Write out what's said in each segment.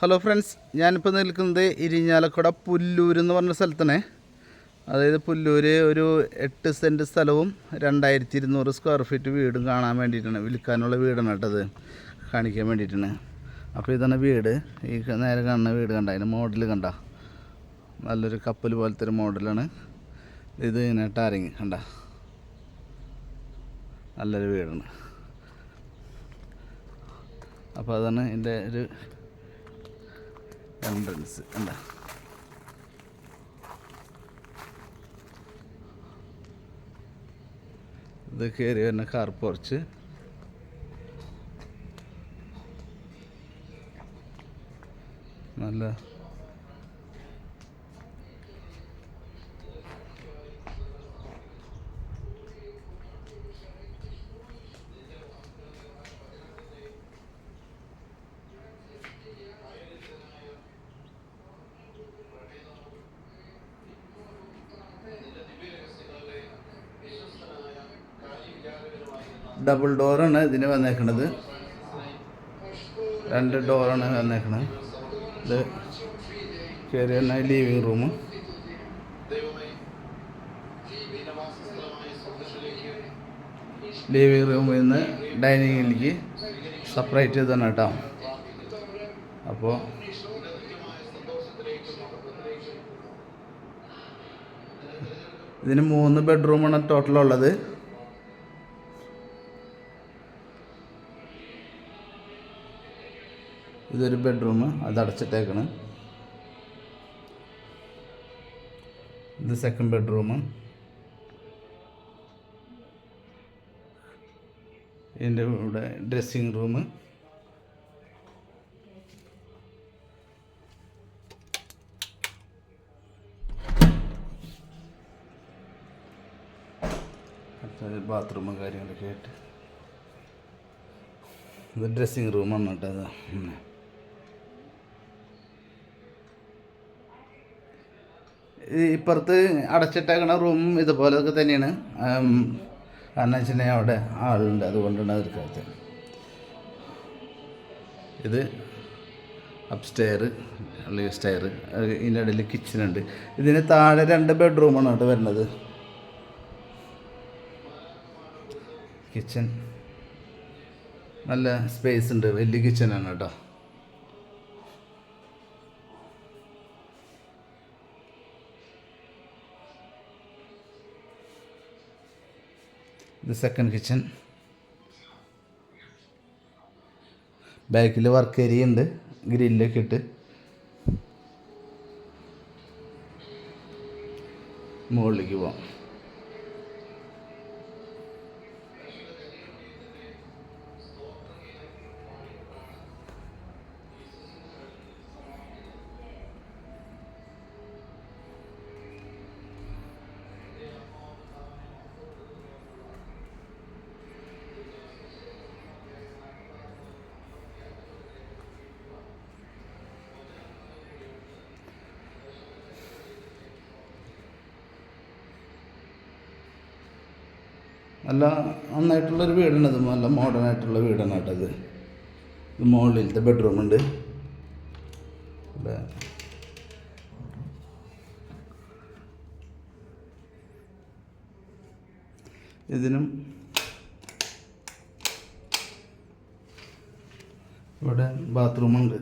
Hello friends ഞാനിപ്പോൾ നിൽക്കുന്നത് ഇരിഞ്ഞാലക്കുട പുല്ലൂർ എന്ന് പറഞ്ഞ സ്ഥലത്താണ്. അതായത് പുല്ലൂർ ഒരു എട്ട് സെന്റ് സ്ഥലവും രണ്ടായിരത്തി ഇരുന്നൂറ് സ്ക്വയർ ഫീറ്റ് വീടും കാണാൻ വേണ്ടിയിട്ടാണ് വിൽക്കാനുള്ള വീടാണ് കേട്ടത് കാണിക്കാൻ വേണ്ടിയിട്ടാണ്. അപ്പോൾ ഇതാണ് വീട്. ഈ നേരെ കാണുന്ന വീട് കണ്ട? അതിന്റെ മോഡൽ കണ്ട? നല്ലൊരു കപ്പൽ പോലത്തെ ഒരു മോഡലാണ് ഇത് ഇങ്ങനെ ടാരിങ് കണ്ട? നല്ലൊരു വീടാണ്. അപ്പോൾ അതാണ് എന്റെ ഒരു എൻട്രൻസ് എന്താ ഇത് കയറി വരുന്ന കാർ പോർച്ച് നല്ല ഡബിൾ ഡോറാണ് ഇതിന് വന്നേക്കണത്. രണ്ട് ഡോറാണ് വന്നേക്കണത്. ഇത് ചെറിയ ലിവിങ് റൂം ലിവിങ് റൂമിൽ നിന്ന് ഡൈനിങ്ങിലേക്ക് സെപ്പറേറ്റ് ചെയ്താണ് കേട്ടോ. അപ്പോൾ ഇതിന് മൂന്ന് ബെഡ്റൂമാണ് ടോട്ടൽ ഇതൊരു ബെഡ്റൂം അത് അടച്ചിട്ടേക്കണ്. ഇത് സെക്കൻഡ് ബെഡ്റൂം ഇതിന്റെ ഇവിടെ ഡ്രസ്സിങ് റൂം ബാത്റൂമും കാര്യങ്ങളൊക്കെ ആയിട്ട്. ഇത് ഡ്രസ്സിങ് റൂമാണ് കേട്ടോ അത് ഉം. ഈ ഇപ്പുറത്ത് അടച്ചിട്ടേക്കണ റൂം ഇതുപോലൊക്കെ തന്നെയാണ്. കാരണം വെച്ചിട്ടുണ്ടെങ്കിൽ അവിടെ ആളുണ്ട്. അതുകൊണ്ടാണ് അതെടുക്കാത്തത് ഇത് അപ്സ്റ്റെയർ അല്ലെങ്കിൽ സ്റ്റെയർ ഇതിന്റെ ഇടയിൽ കിച്ചണുണ്ട് ഇതിന് താഴെ രണ്ട് ബെഡ്റൂമാണ് കേട്ടോ വരുന്നത്. കിച്ചൺ നല്ല സ്പേസ് ഉണ്ട്. വലിയ കിച്ചണാണ് കേട്ടോ. ഇത് സെക്കൻഡ് കിച്ചൺ ബാക്കിൽ വർക്ക് ഏരിയ ഉണ്ട്. ഗ്രില്ലൊക്കെ ഇട്ട്. മുകളിലേക്ക് പോവാം. നല്ല നന്നായിട്ടുള്ളൊരു വീടാണ് ഇത്. നല്ല മോഡേൺ ആയിട്ടുള്ള വീടാണ് കേട്ടോ ഇത് മുകളിലത്തെ ബെഡ്റൂം ഉണ്ട്. ഇതിനും ഇവിടെ ബാത്റൂമുണ്ട്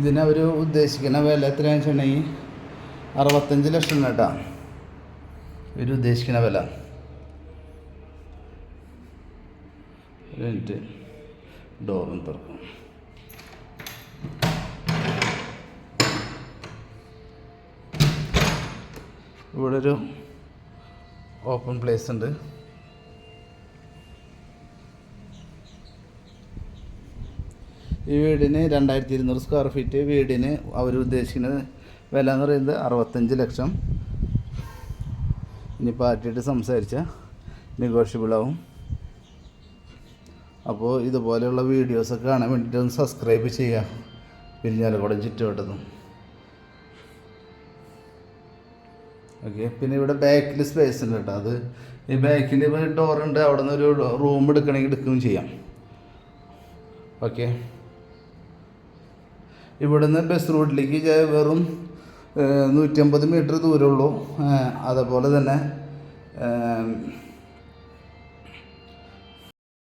ഇതിന് അവർ ഉദ്ദേശിക്കുന്ന വില എത്രയാണെന്ന് വെച്ചിട്ടുണ്ടെങ്കിൽ അറുപത്തഞ്ച് ലക്ഷം കേട്ടാ. ഇവർ ഉദ്ദേശിക്കുന്ന വില. മിനിറ്റ്. ഡോറും തുറക്കും. ഇവിടെ ഒരു ഓപ്പൺ പ്ലേസ് ഉണ്ട്. ഈ വീടിന് രണ്ടായിരത്തി ഇരുന്നൂറ് സ്ക്വയർ ഫീറ്റ് വീടിന് അവർ ഉദ്ദേശിക്കുന്ന വില എന്ന് പറയുന്നത് അറുപത്തഞ്ച് ലക്ഷം. ഇനി പാർട്ടിയായിട്ട് സംസാരിച്ച നെഗോഷ്യബിൾ ആവും. അപ്പോൾ ഇതുപോലെയുള്ള വീഡിയോസൊക്കെ കാണാൻ വേണ്ടിയിട്ട് ഒന്ന് സബ്സ്ക്രൈബ് ചെയ്യുക. പിരിഞ്ഞാലക്കുടം ചുറ്റുവട്ടത്തും. ഓക്കെ പിന്നെ ഇവിടെ ബാക്കിൽ സ്പേസ് ഉണ്ട് കേട്ടോ. അത് ഈ ബാക്കിൽ ഡോറുണ്ട് അവിടെ നിന്ന് ഒരു റൂം എടുക്കണമെങ്കിൽ എടുക്കുകയും ചെയ്യാം. ഓക്കെ ഇവിടുന്ന് ബസ് റൂട്ടിലേക്ക് വെറും നൂറ്റമ്പത് മീറ്റർ ദൂരമുള്ളൂ അതേപോലെ തന്നെ